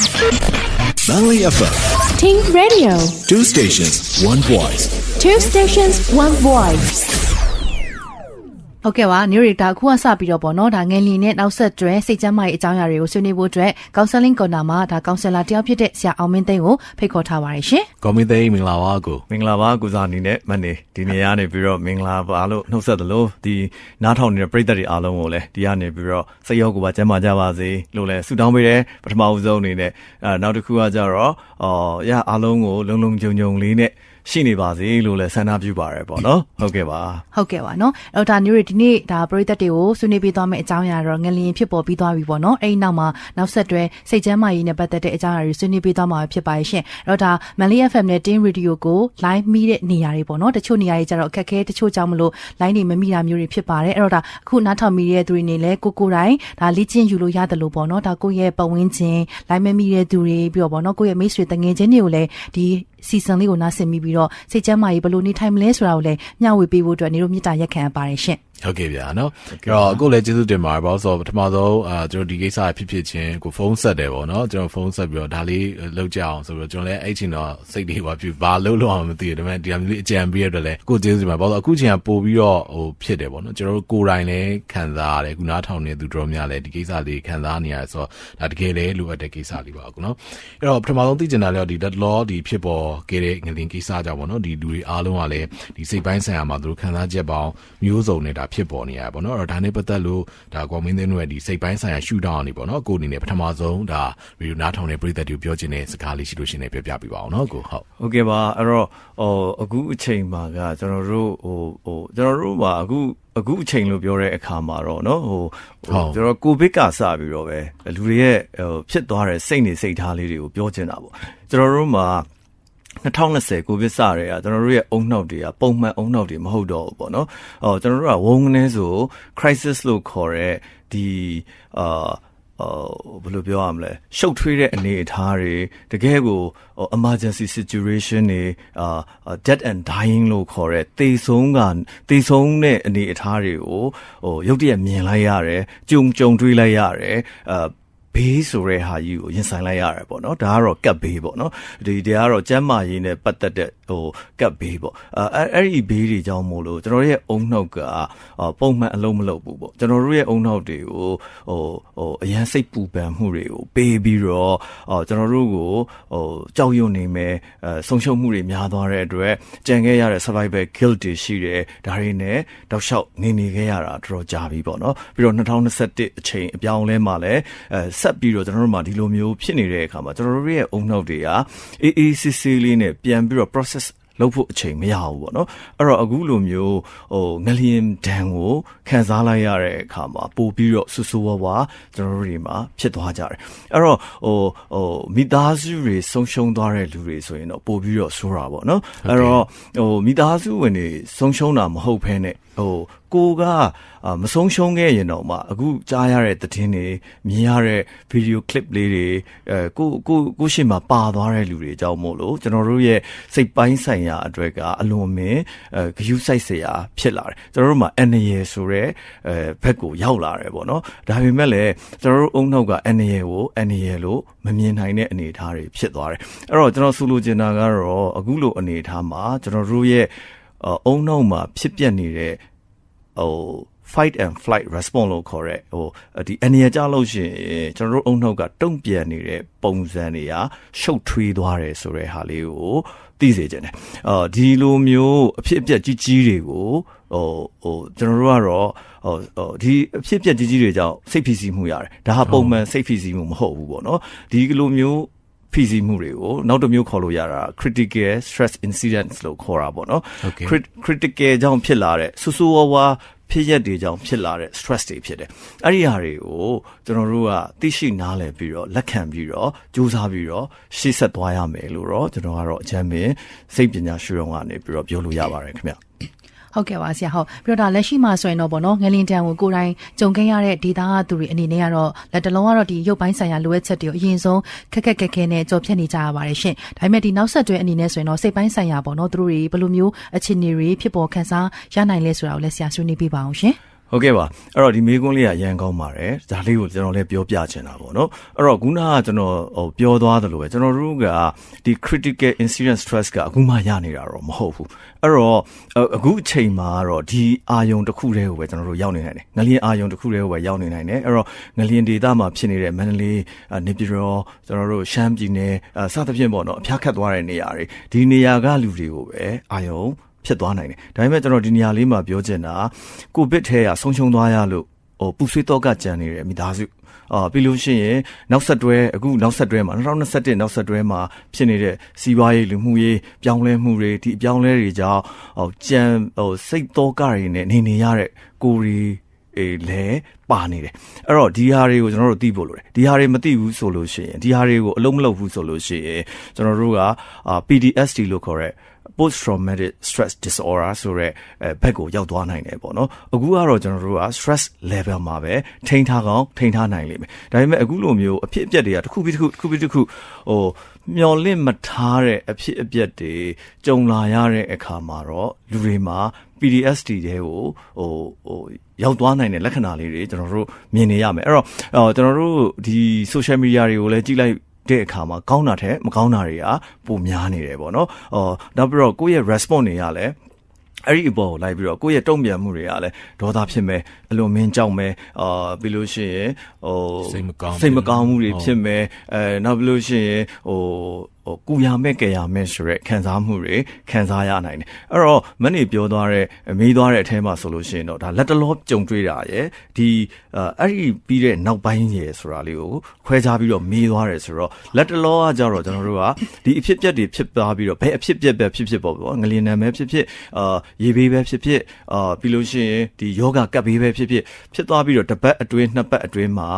Manly FM, Ting Radio, two stations, one voice. two stations, one voice. ဟုတ်ကဲ့ပါ new data အခုကစပြီးတော့ပေါ့နော်ဒါငယ်လီနဲ့နောက်ဆက်တွဲစိတ်ကျန်းမာရေးအကြောင်းအရာတွေကိုဆွေးနွေးဖို့အတွက် counseling corner မှာဒါ counselor တယောက်ဖြစ်တဲ့ဆရာအောင်မင်းသိန်းကိုဖိတ်ခေါ်ထားပါတယ်ရှင်ကော်မီသိန်းမင်္ဂလာပါကိုမင်္ဂလာပါကုစားအနေနဲ့မတ်နေဒီနေရာနေပြီးတော့မင်္ဂလာပါလို့နှုတ်ဆက်သလိုဒီနားထောင်နေတဲ့ပရိသတ်တွေအားလုံးကိုလည်းဒီကနေပြီးတော့စိတ်ရောကိုယ်ပါကျန်းမာကြပါစေလို့လည်းဆုတောင်းပေးတယ်ပထမဦးဆုံးအနေနဲ့အဲနောက်တစ်ခုကကြတော့အော်ရအားလုံးကိုလုံလုံခြုံခြုံလေးနဲ့ ရှိနေပါစေလို့လည်းဆန္ဒပြုပါရပေါ့နော်ဟုတ်ကဲ့ပါဟုတ်ကဲ့ပါနော်အဲ့တော့ဒါ new ဒီနေ့ဒါပရိသတ်တွေကိုဆွေးနွေးပေးသွားမယ့်အကြောင်းအရာတော့ငလျင်ဖြစ်ပေါ်ပြီးသွားပြီပေါ့နော်အဲ့ဒီနောက်မှာနောက်ဆက်တွဲစိတ်ကျန်းမာရေးနဲ့ပတ်သက်တဲ့အကြောင်းအရာတွေဆွေးနွေးပေးသွားမှာဖြစ်ပါရဲ့ရှင်အဲ့တော့ဒါ Manly FM နဲ့ Tin Radio ကို line မိတဲ့နေရာတွေပေါ့နော်တချို့နေရာတွေကျတော့အခက်အခဲတချို့ကြောင့်မလို့ line တွေမမိတာမျိုးတွေဖြစ်ပါတယ်အဲ့တော့ဒါအခုနားထောင်မိတဲ့သူတွေနေလဲကိုကိုတိုင်းဒါလေ့ကျင့်ယူလို့ရတယ်လို့ပေါ့နော်ဒါကိုယ့်ရဲ့ပတ်ဝန်းကျင် line မမိတဲ့သူတွေပြီးတော့ပေါ့နော်ကိုယ့်ရဲ့မိတ်ဆွေတငယ်ချင်းတွေကိုလည်းဒီ season လေးကိုနားဆင်မိပြီးတော့စိတ်ကျန်းမာရေးဘယ်လိုနေထိုင်မလဲဆိုတာကိုလည်းမျှဝေပေးဖို့အတွက်နေတို့မြစ်တာရက်ခံအပ်ပါတယ်ရှင် ဟုတ်ကဲ့ဗျာနော်အဲ့တော့အခုလည်းကျေးဇူးတင်ပါတယ်ဘာလို့ဆိုတော့ပထမဆုံးအာကျွန်တော်ဒီကိစ္စဖြစ်ဖြစ်ချင်းကိုဖုန်းဆက်တယ်ပေါ့နော်ကျွန်တော်ဖုန်းဆက်ပြီးတော့ဒါလေးလောက်ကြအောင်ဆိုပြီးတော့ကျွန်တော်လည်းအဲ့ချိန်တော့စိတ်တွေပါပြဘာလို့လို့အောင်မသိဘူးဒါပေမဲ့ဒီအမျိုးလေးအကြံပေးရတော့လည်းကိုကျေးဇူးတင်ပါတယ်ဘာလို့အခုချိန်ကပို့ပြီးတော့ဟိုဖြစ်တယ်ပေါ့နော်ကျွန်တော်တို့ကိုယ်တိုင်လည်းခံစားရတယ်ခုနားထောင်နေသူတို့များလည်းဒီကိစ္စလေးခံစားနေရတယ်ဆိုတော့ဒါတကယ်လည်းလိုအပ်တဲ့ကိစ္စလေးပါအခုနော်အဲ့တော့ပထမဆုံးသိချင်တာလည်းဒီ dead law ဒီဖြစ်ပေါ်ခဲ့တဲ့ငလင်ကိစ္စကြောင့်ပေါ့နော်ဒီလူတွေအားလုံးကလည်းဒီစိတ်ပိုင်းဆိုင်ရာမှာသူတို့ခံစားချက်ပေါင်းမျိုးစုံနဲ့ဒါဖြစ်ပေါ်နေရပေါ့နော်အဲ့တော့ဒါနဲ့ပတ်သက်လို့ဒါကွန်မင်းသိန်းတို့ရဲ့ဒီစိတ်ပိုင်းဆိုင်ရာရှူတောင်းနေပေါ့နော်ကိုအနေနဲ့ပထမဆုံးဒါဗီဒီယိုနားထောင်တဲ့ပရိသတ်တွေကိုပြောချင်တဲ့စကားလေးရှိလို့ရှိရင်လည်းပြောပြပေးပါအောင်နော်ကိုဟုတ် ဟုတ်ကဲ့ပါအဲ့တော့ဟိုအခုအချိန်မှာကကျွန်တော်တို့ဟိုဟိုကျွန်တော်တို့မှာအခုအခုအချိန်လို့ပြောတဲ့အခါမှာတော့เนาะဟိုဟိုကျွန်တော်ကိုဗစ်ကစပြီးတော့ပဲလူတွေရဲ့ဟိုဖြစ်သွားတဲ့စိတ်နေစိတ်ထားလေးတွေကိုပြောချင်တာပေါ့ကျွန်တော်တို့မှာ 2020ကိုဗစ်စရဲอ่ะကျွန်တော်တို့ရဲ့အုံနှောက်တွေကပုံမှန်အုံနှောက်တွေမဟုတ်တော့ဘူးပေါ့နော်။အော်ကျွန်တော်တို့ကဝုန်းကနေဆို crisis လို့ခေါ်တဲ့ဒီအာအော်ဘယ်လိုပြောရမလဲရှုပ်ထွေးတဲ့အနေအထားတွေတကယ်ကို emergency situation တွေအာ dead and dying လို့ခေါ်တဲ့သေဆုံးကသေဆုံးတဲ့အနေအထားတွေကိုဟိုရုတ်တရက်မြင်လိုက်ရတယ်ကြုံကြုံတွေးလိုက်ရတယ်အာ ဘေးဆိုတဲ့ဟာကြီးကိုရင်ဆိုင်လိုက်ရတယ်ပေါ့နော်ဒါကတော့ကပ်ဘေးပေါ့နော်ဒီတရားကတော့ကျမ်းမာရေးနဲ့ပတ်သက်တဲ့ဟိုကပ်ဘေးပေါ့အဲအဲ့ဒီဘေးတွေကြောင့်မို့လို့ကျွန်တော်ရဲ့အုံနှုတ်ကပုံမှန်အလုံးမလုပ်ဘူးပေါ့ကျွန်တော်တို့ရဲ့အုံနှုတ်တွေကိုဟိုဟိုအရန်စိတ်ပူပန်မှုတွေကိုပေးပြီးတော့ဟိုကျွန်တော်တို့ကိုဟိုကြောက်ရွံ့နေမယ်အဲဆုံးရှုံးမှုတွေများသွားတဲ့အတွက်ကြံခဲ့ရတဲ့ survival guilt တွေရှိတယ်ဒါတွေနဲ့တောက်လျှောက်နေနေခဲ့ရတာတော်တော်ကြာပြီပေါ့နော်ပြီးတော့2021အချိန်အပြောင်းလဲမှာလည်းအဲဆက်ပြီးတော့ကျွန်တော်တို့မှာဒီလိုမျိုးဖြစ်နေတဲ့အခါမှာကျွန်တော်တို့ရဲ့အုံနှုတ်တွေကအေးအေးဆေးဆေးလေးနဲ့ပြန်ပြီးတော့ process လုပ်ဖို့အချိန်မရဘူးပေါ့နော်အဲ့တော့အခုလိုမျိုးဟိုငလျင်ဒဏ်ကိုခံစားလိုက်ရတဲ့အခါမှာပို့ပြီးတော့ဆူဆူဝါးဝါကျွန်တော်တို့တွေမှာဖြစ်သွားကြတယ်အဲ့တော့ဟိုဟိုမိသားစုတွေဆုံးရှုံးသွားတဲ့လူတွေဆိုရင်တော့ပို့ပြီးတော့ဆိုးတာပေါ့နော်အဲ့တော့ဟိုမိသားစုဝင်တွေဆုံးရှုံးတာမဟုတ်ဘဲနဲ့ဟို ကိုကမဆုံးရှုံးခဲ့ရင်တော့မှအခုကြားရတဲ့သတင်းတွေမြင်ရတဲ့ဗီဒီယိုကလစ်လေးတွေအဲကိုကိုကိုရှင်းမှာပါသွားတဲ့လူတွေကြောင့်မို့လို့ကျွန်တော်တို့ရဲ့စိတ်ပိုင်းဆိုင်ရာအတွက်ကအလွန်မင်းအဲဂယုစိုက်စရာဖြစ်လာတယ်ကျွန်တော်တို့မှာအန်ရယ်ဆိုတဲ့အဲဘက်ကိုရောက်လာတယ်ပေါ့နော်ဒါပေမဲ့လည်းကျွန်တော်တို့အုံနောက်ကအန်ရယ်ကိုအန်ရယ်လို့မမြင်နိုင်တဲ့အနေအထားတွေဖြစ်သွားတယ်အဲ့တော့ကျွန်တော်ဆိုလိုချင်တာကတော့အခုလိုအနေအထားမှာကျွန်တော်တို့ရဲ့အုံနောက်မှာဖြစ်ပျက်နေတဲ့ ဟို fight and flight response လို့ခေါ်တဲ့ဟိုဒီအနေရကြလို့ရှိရင်ကျွန်တော်တို့အုံနှုတ်ကတုံ့ပြန်နေတဲ့ပုံစံတွေကရှုပ်ထွေးသွားတယ်ဆိုတဲ့ဟာလေးကိုသိစေချင်တယ်။အော်ဒီလိုမျိုးအဖြစ်အပျက်ကြီးကြီးတွေကိုဟိုဟိုကျွန်တော်တို့ကတော့ဟိုဟိုဒီအဖြစ်အပျက်ကြီးကြီးတွေကြောင့်စိတ်ဖိစီးမှုရတယ်။ဒါဟာပုံမှန်စိတ်ဖိစီးမှုမဟုတ်ဘူးပေါ့နော်။ဒီလိုမျိုး ဖိစီးမှုတွေကိုနောက်တစ်မျိုးခေါ်လို့ရတာ critical stress incidents လို့ခေါ်တာပေါ့နော် Okay. critical ကြောင့်ဖြစ်လာတဲ့ဆူဆူဝါဝါဖြစ်ရက်တွေကြောင့်ဖြစ်လာတဲ့ stress တွေဖြစ်တယ်။အဲ့ဒီဟာတွေကိုကျွန်တော်တို့ကသိရှိနားလည်ပြီးတော့လက်ခံပြီးတော့ကြိုးစားပြီးတော့ရှေ့ဆက်သွားရမယ်လို့တော့ကျွန်တော်ကတော့အချမ်းပင်စိတ်ပညာရှုံကနေပြီးတော့ပြောလို့ရပါတယ်ခင်ဗျ။ ဟုတ်ကဲ့ပါဆရာဟုတ်ပြီးတော့ဒါလက်ရှိမှာဆိုရင်တော့ဗောနော်ငလင်တန်ကိုကိုယ်တိုင်ကြုံခဲ့ရတဲ့ဒေတာကသူတွေအနေနဲ့ကတော့လက်တလုံးကတော့ဒီရုပ်ပိုင်းဆိုင်ရာလိုအပ်ချက်တွေကိုအရင်ဆုံးခက်ခက်ခက်ခဲနဲ့ကြော်ဖြတ်နေကြရပါတယ်ရှင်ဒါပေမဲ့ဒီနောက်ဆက်တွဲအနေနဲ့ဆိုရင်တော့စိတ်ပိုင်းဆိုင်ရာဗောနော်သူတို့တွေဘယ်လိုမျိုးအခြေအနေတွေဖြစ်ပေါ်ခန်းစားရနိုင်လဲဆိုတာကိုလည်းဆရာဆွေးနွေးပြပါအောင်ရှင် ဟဟုတ်ကဲ့ပါအဲ့တော့ဒီမေးခွန်းလေးကအရန်ကောင်းပါတယ်ဒါလေးကိုကျွန်တော်လည်းပြောပြချင်တာပေါ့နော်အဲ့တော့ခုနကကျွန်တော်ဟိုပြောသွားသလိုပဲကျွန်တော်တို့ကဒီ critical incident stress ကအခုမှရနေတာတော့မဟုတ်ဘူးအဲ့တော့အခုအချိန်မှာတော့ဒီအာယုံတစ်ခုတည်းကိုပဲကျွန်တော်တို့ရောက်နေနိုင်တယ်ငလျင်အာယုံတစ်ခုတည်းကိုပဲရောက်နေနိုင်တယ်အဲ့တော့ငလျင်ဒေသမှာဖြစ်နေတဲ့မန္တလေးနေပြည်တော်ကျွန်တော်တို့ရှမ်းပြည်နယ်စသဖြင့်ပေါ့နော်အဖျားခတ်သွားတဲ့နေရာတွေဒီနေရာကလူတွေကိုပဲအာယုံ ဖြစ်သွားနိုင်တယ်။ဒါပေမဲ့ကျွန်တော်ဒီနေရာလေးမှာပြောချင်တာကိုဗစ်ထဲကဆုံးရှုံးသွားရလို့ဟိုပူဆွေးတော့ကကြံနေတဲ့မိသားစုအာပြီးလို့ရှိရင်နောက်ဆက်တွဲအခုနောက်ဆက်တွဲမှာ2021နောက်ဆက်တွဲမှာဖြစ်နေတဲ့စီးပွားရေးလူမှုရေးပြောင်းလဲမှုတွေဒီအပြောင်းလဲတွေကြောင့်ဟိုကြံဟိုစိတ်တော့ကတွေနဲ့နေနေရတဲ့ကိုရီ အေးလဲပါနေတယ်အဲ့တော့ဒီဟာတွေကိုကျွန်တော်တို့သိဖို့လိုတယ်ဒီဟာတွေမသိဘူးဆိုလို့ရှိရင်ဒီဟာတွေကိုအလုံးမလုံးဘူးဆိုလို့ရှိရင်ကျွန်တော်တို့က PTSD လို့ခေါ်တဲ့ post traumatic stress disorder ဆိုတဲ့ဘက်ကိုရောက်သွားနိုင်တယ်ပေါ့နော်အခုကတော့ကျွန်တော်တို့က stress level မှာပဲထိန်းထားကောင်းထိန်းထားနိုင်လိမ့်မယ်ဒါပေမဲ့အခုလိုမျိုးအဖြစ်အပျက်တွေကတစ်ခုပြီးတစ်ခုတစ်ခုပြီးတစ်ခုဟိုမျော်လင့်မထားတဲ့အဖြစ်အပျက်တွေကြုံလာရတဲ့အခါမှာတော့လူတွေမှာ PTSD တွေကိုဟိုဟိုရောက်သွားနိုင်တဲ့လက္ခဏာလေးတွေကျွန်တော်တို့မြင်နေရမယ်အဲ့တော့ကျွန်တော်တို့ဒီ social media တွေကိုလည်းကြည့်လိုက်တဲ့အခါမှာကောင်းတာထက်မကောင်းတာတွေကပိုများနေတယ်ပေါ့နော်။အော်နောက်ပြီးတော့ကိုယ့်ရဲ့ response တွေကလည်းအဲ့ဒီအပေါ်ကိုလိုက်ပြီးတော့ကိုယ့်ရဲ့တုံ့ပြန်မှုတွေကလည်းဒေါသဖြစ်မယ်အလွန်မင်းကြောက်မယ်အာပြီးလို့ရှိရင်ဟိုစိတ်မကောင်းစိတ်မကောင်းမှုတွေဖြစ်မယ်အဲနောက်ပြီးလို့ရှိရင်ဟိုဟို ကူရမဲ့ကြရမဲ့ဆိုရက်ခံစားမှုတွေခံစားရနိုင်တယ်အဲ့တော့မနေ့ပြောသွားတဲ့မေးသွားတဲ့အထဲမှာဆိုလို့ရှိရင်တော့ဒါလက်တလောကြုံတွေ့တာရယ်ဒီအဲ့ဒီပြီးတဲ့နောက်ပိုင်းရယ်ဆိုတာလေးကိုခွဲခြားပြီးတော့မေးသွားတယ်ဆိုတော့လက်တလောကကြတော့ကျွန်တော်တို့ကဒီအဖြစ်ပြက်တွေဖြစ်သွားပြီးတော့ဘယ်အဖြစ်ပြက်ပဲဖြစ်ဖြစ်ပေါ့ပေါ့ငလျင်နံပဲဖြစ်ဖြစ်အာရေဘေးပဲဖြစ်ဖြစ်အာပြီးလို့ရှိရင်ဒီယောဂကပ်ဘေးပဲဖြစ်ဖြစ်ဖြစ်သွားပြီးတော့တစ်ပတ်အတွင်းနှစ်ပတ်အတွင်းမှာ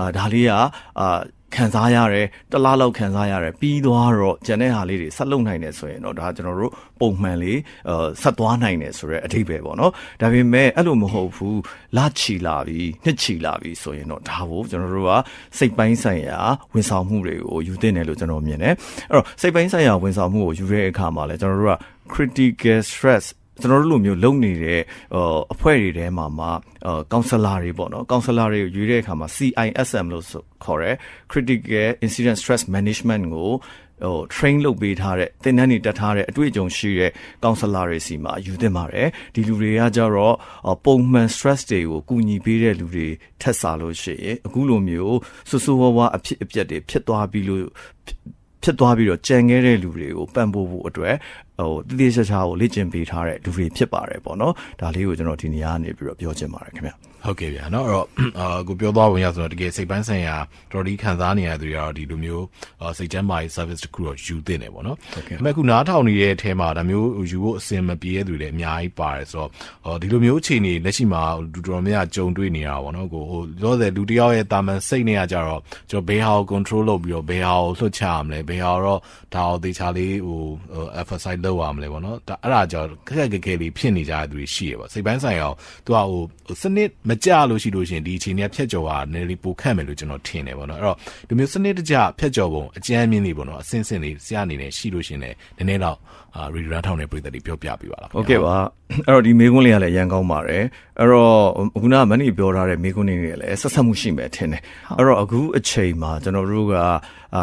အာဒါလေးကအာ ခံစားရတယ်တလားလောက်ခံစားရတယ်ပြီးသွားတော့ကျန်တဲ့ဟာလေးတွေဆက်လုပ်နိုင်တယ်ဆိုရင်တော့ဒါကျွန်တော်တို့ပုံမှန်လေးအဲဆက်သွားနိုင်တယ်ဆိုတော့အထိပ္ပယ်ပေါ့နော်ဒါပေမဲ့အဲ့လိုမဟုတ်ဘူးလချီလာပြီနှစ်ချီလာပြီဆိုရင်တော့ဒါကိုကျွန်တော်တို့ကစိတ်ပိုင်းဆိုင်ရာဝန်ဆောင်မှုတွေကိုယူသင့်တယ်လို့ကျွန်တော်မြင်တယ်အဲ့တော့စိတ်ပိုင်းဆိုင်ရာဝန်ဆောင်မှုကိုယူတဲ့အခါမှာလည်းကျွန်တော်တို့က critical stress ကျွန်တော်တို့လိုမျိုးလုံနေတဲ့အဖွဲ့တွေထဲမှာမှကောင်ဆလာတွေပေါ့နော်ကောင်ဆလာတွေကိုရွေးတဲ့အခါမှာ CISM လို့ခေါ်ရဲ Critical Incident Stress Management ကိုဟို train လုပ်ပေးထားတဲ့သင်တန်းတွေတက်ထားတဲ့အတွေ့အကြုံရှိတဲ့ counselor တွေစီမှာယူသင့်ပါတယ်ဒီလူတွေကကြတော့ပုံမှန် stress တွေကိုကူညီပေးတဲ့လူတွေထက်စားလို့ရှိရင်အခုလိုမျိုးဆူဆူဝါးဝါအဖြစ်အပျက်တွေဖြစ်သွားပြီးလို့ဖြစ်သွားပြီးတော့ကြံခဲ့တဲ့လူတွေကိုပံ့ပိုးဖို့အတွက် ဟိုတတိယချာကိုလေ့ကျင့်ပေးထားတဲ့လူတွေဖြစ်ပါတယ်ပေါ့နော်ဒါလေးကိုကျွန်တော်ဒီနေရာကနေပြီးတော့ပြောချင်ပါတယ်ခင်ဗျ ဟုတ်ကဲ့ဗျာเนาะအဲ့တော့အာကိုပြောသွားဝင်ရဆိုတော့တကယ်စိတ်ပိုင်းဆိုင်ရာတော်တော်ခံစားနေရတဲ့သူတွေကတော့ဒီလိုမျိုးစိတ်ချမ်းသာရေး service တခုတော့ယူသင့်တယ်ပေါ့နော်ဒါပေမဲ့ခုနားထောင်နေတဲ့အထဲမှာဒါမျိုးယူဖို့အစင်မပြေတဲ့သူတွေအများကြီးပါတယ်ဆိုတော့ဒီလိုမျိုးအခြေအနေလက်ရှိမှာလူတော်များကြုံတွေ့နေတာပေါ့နော်ကိုဟိုလောဆယ်လူတယောက်ရဲ့တာမန်စိတ်နဲ့ကကြတော့ကျွန်တော်ဘယ်ဟာကို control လုပ်ပြီးတော့ဘယ်ဟာကိုလွှတ်ချရမလဲဘယ်ဟာတော့ဒါကိုသေချာလေးဟို emphasize လုပ်ရမလဲပေါ့နော်ဒါအဲ့ဒါကြောင့်ခက်ခက်ခဲခဲလေးဖြစ်နေကြတဲ့သူတွေရှိရပါစိတ်ပိုင်းဆိုင်ရာသူကဟိုစနစ်မကျလို့ရှိလို့ရှင်ဒီအချိန်ကြီးဖြတ်ကျော်တာနည်းနည်းပိုခက်မယ်လို့ကျွန်တော်ထင်တယ်ပေါ့နော်အဲ့တော့ဒီမျိုးစနစ်တကျဖြတ်ကျော်ပုံအကြမ်းမြင့်နေပေါ့နော်အစင်းစင်းလေးဆရာအနေနဲ့ရှိလို့ရှင်လည်းနည်းနည်းတော့ရီရန်ထောင်းတဲ့ပြည်သက်တွေပြောပြပေးပါလားဟုတ်ကဲ့ပါအဲ့တော့ဒီမေကွန်းလေးကလည်းရန်ကောင်းပါတယ်အဲ့တော့ခုနကမန်နီပြောထားတဲ့မေကွန်းလေးတွေလည်းဆက်ဆက်မှုရှိမယ်ထင်တယ်အဲ့တော့အခုအချိန်မှာကျွန်တော်တို့က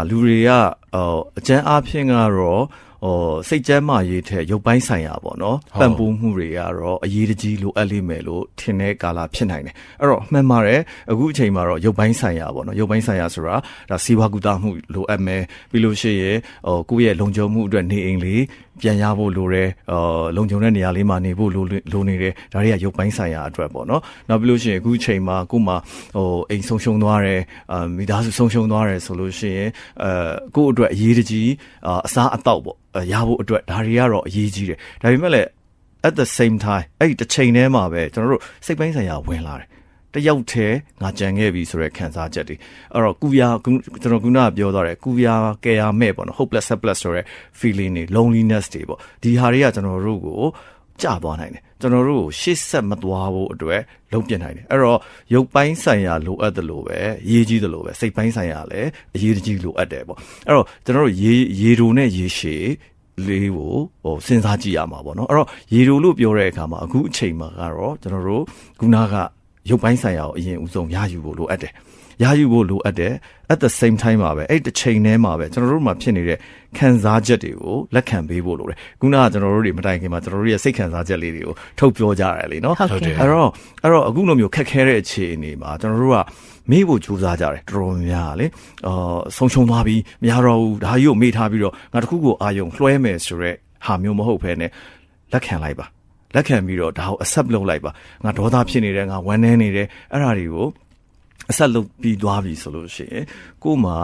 လူတွေကဟိုအကျန်းအဖျင်းကတော့ ဟိုစိတ်ကြမ်းမာရေးထက်ရုပ်ပိုင်းဆိုင်ရာပေါ့နော်ပံ့ပိုးမှုတွေကတော့အရေးတကြီးလိုအပ်လိမ့်မယ်လို့ထင်တဲ့ကာလဖြစ်နိုင်တယ်အဲ့တော့မှန်ပါတယ်အခုအချိန်မှာတော့ရုပ်ပိုင်းဆိုင်ရာပေါ့နော်ရုပ်ပိုင်းဆိုင်ရာဆိုတာဒါစီဝါကူတာမှုလိုအပ်မယ်ပြီးလို့ရှိရင်ဟိုကိုယ့်ရဲ့လုံခြုံမှုအတွက်နေအိမ်လေး ပြန်ရဖို့လိုတယ်ဟိုလုံခြုံတဲ့နေရာလေးမှာနေဖို့လိုလိုနေတယ်ဒါတွေကရုပ်ပိုင်းဆိုင်ရာအတွက်ပေါ့နော်နောက်ပြီးလို့ရှိရင်အခုချိန်မှာကို့မှာဟိုအိမ်ဆုံးရှုံသွားတယ်အာမိသားစုဆုံးရှုံသွားတယ်ဆိုလို့ရှိရင်အဲကို့အတွက်အရေးတကြီးအစားအသောက်ပေါ့ရဖို့အတွက်ဒါတွေကတော့အရေးကြီးတယ်ဒါပေမဲ့လည်း at the same time အဲ့ဒီတစ်ချိန်တည်းမှာပဲကျွန်တော်တို့စိတ်ပိုင်းဆိုင်ရာဝင်လာတယ် တယောက်တည်းငါကြံခဲ့ပြီဆိုတဲ့ခံစားချက်တွေအဲ့တော့ကူယာကျွန်တော်ခုနကပြောသွားတယ်ကူယာကယ်ယာမဲ့ပေါ့နော် hopeless helpless ဆိုတဲ့ feeling တွေ loneliness တွေပေါ့ဒီဟာတွေကကျွန်တော်တို့ကိုကြသွားနိုင်တယ်ကျွန်တော်တို့ကိုရှေ့ဆက်မသွားဖို့အတွက်လုံးပြနိုင်တယ်အဲ့တော့ရုပ်ပိုင်းဆိုင်ရာလိုအပ်တယ်လို့ပဲရေးကြီးတယ်လို့ပဲစိတ်ပိုင်းဆိုင်ရာလည်းအရေးကြီးလိုအပ်တယ်ပေါ့အဲ့တော့ကျွန်တော်တို့ရေရေတိုနဲ့ရေရှည်လေးကိုဟိုစဉ်းစားကြည့်ရမှာပေါ့နော်အဲ့တော့ရေတိုလို့ပြောတဲ့အခါမှာအခုအချိန်မှာကတော့ကျွန်တော်တို့ခုနက ရုပ်ပိုင်းဆိုင်ရာကိုအရင်ဦးဆုံးရယူဖို့လိုအပ်တယ်။ရယူဖို့လိုအပ်တယ်။ at the same time မှာပဲအဲ့တစ်ချိန်တည်းမှာပဲကျွန်တော်တို့မှာဖြစ်နေတဲ့ခံစားချက်တွေကိုလက်ခံပေးဖို့လိုတယ်။ခုနကကျွန်တော်တို့တွေမတိုင်ခင်မှာကျွန်တော်တို့ရဲ့စိတ်ခံစားချက်လေးတွေကိုထုတ်ပြောကြရတယ်လေနော်။ဟုတ်တယ်။အဲ့တော့အဲ့တော့အခုလိုမျိုးခက်ခဲတဲ့အခြေအနေမှာကျွန်တော်တို့ကမေ့ဖို့ကြိုးစားကြတယ်တော်တော်များလေအော်ဆုံးရှုံးသွားပြီမရတော့ဘူးဒါကြီးကိုမေ့ထားပြီးတော့ငါတခုကိုအာယုံလွှဲမယ်ဆိုရက်ဟာမျိုးမဟုတ်ဘဲနဲ့လက်ခံလိုက်ပါ လက်ခံပြီးတော့ဒါကို accept လုပ်လိုက်ပါငါဒေါသဖြစ်နေတယ်ငါဝမ်းနည်းနေတယ်အဲ့ဒါတွေကိုအဆက်လုပ်ပြီးသွားပြီဆိုလို့ရှိရင်ကို့မှာ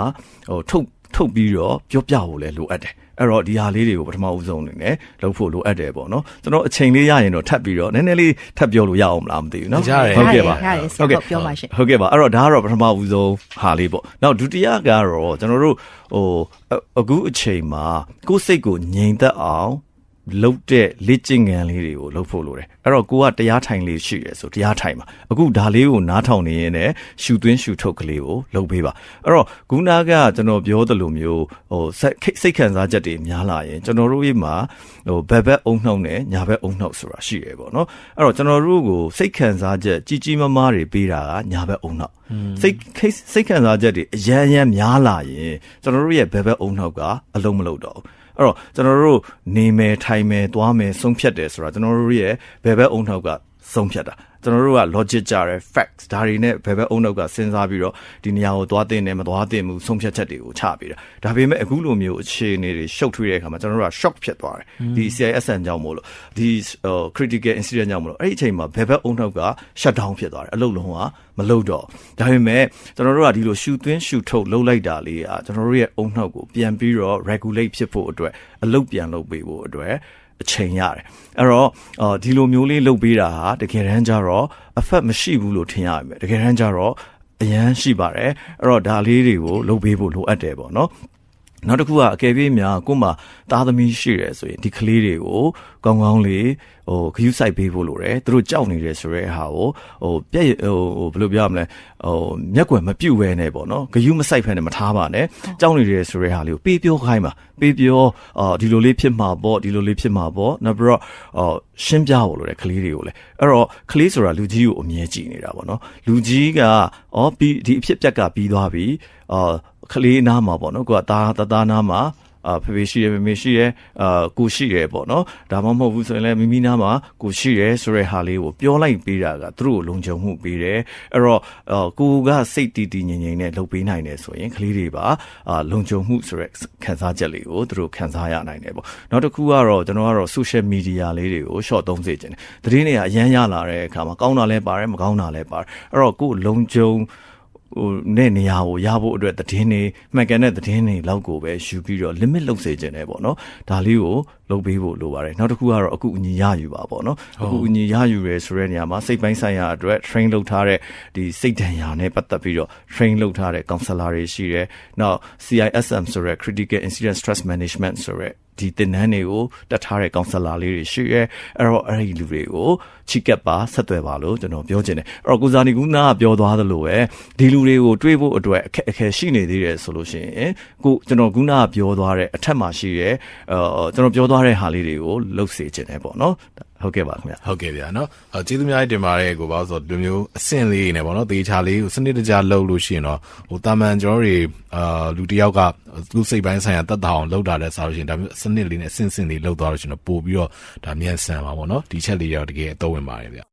ဟိုထုတ်ထုတ်ပြီးတော့ပြောပြဖို့လည်းလိုအပ်တယ်အဲ့တော့ဒီဟာလေးတွေကိုပထမဦးဆုံးအနေနဲ့လုပ်ဖို့လိုအပ်တယ်ပေါ့နော်ကျွန်တော်အချိန်လေးရရင်တော့ထပ်ပြီးတော့နည်းနည်းလေးထပ်ပြောလို့ရအောင်မလားမသိဘူးနော်ရတယ်ဟုတ်ကဲ့ပါရတယ်ဆရာဟုတ်ပြောပါရှင်ဟုတ်ကဲ့ပါအဲ့တော့ဒါကတော့ပထမဦးဆုံးဟာလေးပေါ့နောက်ဒုတိယကတော့ကျွန်တော်တို့ဟိုအအခုအချိန်မှာကိုယ်စိတ်ကိုငြိမ်သက်အောင် လုပ်တဲ့လေ့ကျင့်ခန်းလေးတွေကိုလုပ်ဖို့လိုတယ်အဲ့တော့ကိုကတရားထိုင်လေးရှိရဲဆိုတရားထိုင်ပါအခုဒါလေးကိုနားထောင်နေရင်လည်းရှူသွင်းရှူထုတ်ကလေးကိုလုပ်ပေးပါအဲ့တော့ခုနကကျွန်တော်ပြောသလိုမျိုးဟိုစိတ်စိတ်ခံစားချက်တွေများလာရင်ကျွန်တော်တို့ရဲ့မှာဟိုဘက်ဘက်အုံနှောက်နဲ့ညာဘက်အုံနှောက်ဆိုတာရှိရဲပေါ့နော်အဲ့တော့ကျွန်တော်တို့ကိုစိတ်ခံစားချက်ကြီးကြီးမားမားတွေပေးတာကညာဘက်အုံနှောက်စိတ်ခိစိတ်ခံစားချက်တွေအရန်ရန်များလာရင်ကျွန်တော်တို့ရဲ့ဘက်ဘက်အုံနှောက်ကအလုံးမလုံးတော့ဘူး အဲ့တော့ကျွန်တော်တို့နေမယ်ထိုင်မယ်သွားမယ်ဆုံးဖြတ်တယ်ဆိုတာကျွန်တော်တို့ရဲ့ဘယ်ဘက်အုံနောက်ကဆုံးဖြတ်တာ ကျွန်တော်တို့က logic ကြတယ် facts ဒါတွေနဲ့ဘယ်ဘက်အုံနောက်ကစဉ်းစားပြီးတော့ဒီနေရာကိုသွားတင်တယ်မသွားတင်ဘူးဆုံးဖြတ်ချက်တွေကိုချပေးတာဒါပေမဲ့အခုလိုမျိုးအခြေအနေတွေရှုပ်ထွေးတဲ့အခါမှာကျွန်တော်တို့က shock ဖြစ်သွားတယ်ဒီ CISN ကြောင့်မို့လို့ဒီ critical incident ကြောင့်မို့လို့အဲ့ဒီအချိန်မှာဘယ်ဘက်အုံနောက်က shut down ဖြစ်သွားတယ်အလုပ်လုံးကမလုပ်တော့ဒါပေမဲ့ကျွန်တော်တို့ကဒီလိုရှူသွင်းရှူထုတ်လုပ်လိုက်တာလေးอ่ะကျွန်တော်တို့ရဲ့အုံနှောက်ကိုပြန်ပြီးတော့ regulate ဖြစ်ဖို့အတွက် အလုပ်ပြန်လုပ်ပေးဖို့အတွက်အချိန်ရတယ်အဲ့တော့အော်ဒီလိုမျိုးလေးလုပ်ပေးတာဟာတကယ်တမ်းကျတော့ effect မရှိဘူးလို့ထင်ရမယ်တကယ်တမ်းကျတော့အရန်ရှိပါတယ်အဲ့တော့ဒါလေးတွေကိုလုပ်ပေးဖို့လိုအပ်တယ်ပေါ့နော် နောက်တစ်ခုကအကယ်၍များကို့မှာသားသမီးရှိတယ်ဆိုရင်ဒီကလေးတွေကိုကောင်းကောင်းလေးဟိုခယူးဆိုင်ပေးဖို့လိုတယ်သူတို့ကြောက်နေတယ်ဆိုရဲဟာကိုဟိုပြက်ဟိုဘယ်လိုပြောရမလဲဟိုမျက်ကွယ်မပြုတ်ဘဲနဲ့ပေါ့နော်ခယူးမဆိုင်ဖဲနဲ့မထားပါနဲ့ကြောက်နေတယ်ဆိုရဲဟာလေးကိုပေးပြောခိုင်းပါပေးပြောအာဒီလိုလေးဖြစ်မှာပေါ့ဒီလိုလေးဖြစ်မှာပေါ့နောက်ပြီးတော့အော်ရှင်းပြဖို့လိုတယ်ကလေးတွေကိုလည်းအဲ့တော့ကလေးဆိုတာလူကြီးကိုအမြဲကြည့်နေတာပေါ့နော်လူကြီးကအော်ပြီးဒီအဖြစ်ပြက်ကပြီးသွားပြီအာ ကလေးနားမှာပေါ့နော်ကိုကသားသားသားနားမှာအာဖေဖေရှိတယ်မေမေရှိတယ်အာကိုရှိတယ်ပေါ့နော်ဒါမှမဟုတ်ဘူးဆိုရင်လည်းမိမိနားမှာကိုရှိတယ်ဆိုတဲ့ဟာလေးကိုပြောလိုက်ပေးတာကသူတို့ကိုလုံခြုံမှုပေးတယ်အဲ့တော့အာကိုကစိတ်တည်တည်ငြိမ်ငြိမ်နဲ့လုပ်ပေးနိုင်တယ်ဆိုရင်ကလေးတွေပါအာလုံခြုံမှုဆိုတဲ့ခံစားချက်လေးကိုသူတို့ခံစားရနိုင်တယ်ပေါ့နောက်တစ်ခုကတော့ကျွန်တော်ကတော့ social media လေးတွေကို short သုံးစေခြင်းတယ်သတင်းတွေကအရန်ရလာတဲ့အခါမှာကောင်းတာလည်းပါတယ်မကောင်းတာလည်းပါတယ်အဲ့တော့ကိုယ်လုံခြုံ ဟိုနဲ့နေရာကိုရဖို့အတွက်သတင်းတွေမှန်ကန်တဲ့သတင်းတွေလောက်ကိုပဲယူပြီးတော့ limit လုပ်စေခြင်းတယ်ပေါ့နော်ဒါလေးကိုလုပ်ပေးဖို့လိုပါတယ်နောက်တစ်ခုကတော့အခုအညီရယူပါပေါ့နော်အခုအညီရယူရဲဆိုတဲ့နေရာမှာစိတ်ပိုင်းဆိုင်ရာအတွက် train လုပ်ထားတဲ့ဒီစိတ်ဒဏ်ရာနဲ့ပတ်သက်ပြီးတော့ train လုပ်ထားတဲ့ counselor တွေရှိတယ်နောက် CISM ဆိုတဲ့ critical incident stress management ဆိုတဲ့ ဒီသင်တန်းတွေကိုတက်ထားတဲ့ counselor လေးတွေရှိရဲအဲ့တော့အဲ့ဒီလူတွေကိုချစ်ကပ်ပါဆက်သွယ်ပါလို့ကျွန်တော်ပြောချင်တယ်အဲ့တော့ကိုဇာနီကူနာကပြောသွားသလိုပဲဒီလူတွေကိုတွေးဖို့အတွက်အခက်အခဲရှိနေသေးတယ်ဆိုလို့ရှိရင်ကိုကျွန်တော်ကူနာကပြောသွားတဲ့အထက်မှာရှိရဲအဲကျွန်တော်ပြောသွားတဲ့ဟာလေးတွေကိုလှုပ်စေချင်တယ်ပေါ့နော် ဟုတ်ကဲ့ပါခင်ဗျဟုတ်ကဲ့ဗျာနော်အဲကျေးဇူးများတင်ပါတယ်ကိုပေါ့ဆိုတော့ဒီလိုမျိုးအဆင့်လေးနေပေါ့နော်တေချာလေးကိုစနစ်တကျလုပ်လို့ရှိရင်တော့ဟိုတာမန်ကျွန်တော်တို့တွေအာလူတစ်ယောက်ကသူ့စိတ်ပိုင်းဆိုင်ရာတတ်တာအောင်လုပ်တာတဲ့ဆိုလို့ရှိရင်ဒါမျိုးစနစ်လေးနဲ့အဆင့်ဆင့်လေးလုပ်သွားလို့ရှိရင်တော့ပို့ပြီးတော့ဒါမြန်ဆန်ပါပေါ့နော်ဒီချက်လေးတော့တကယ်အတော့ဝင်ပါတယ်ဗျ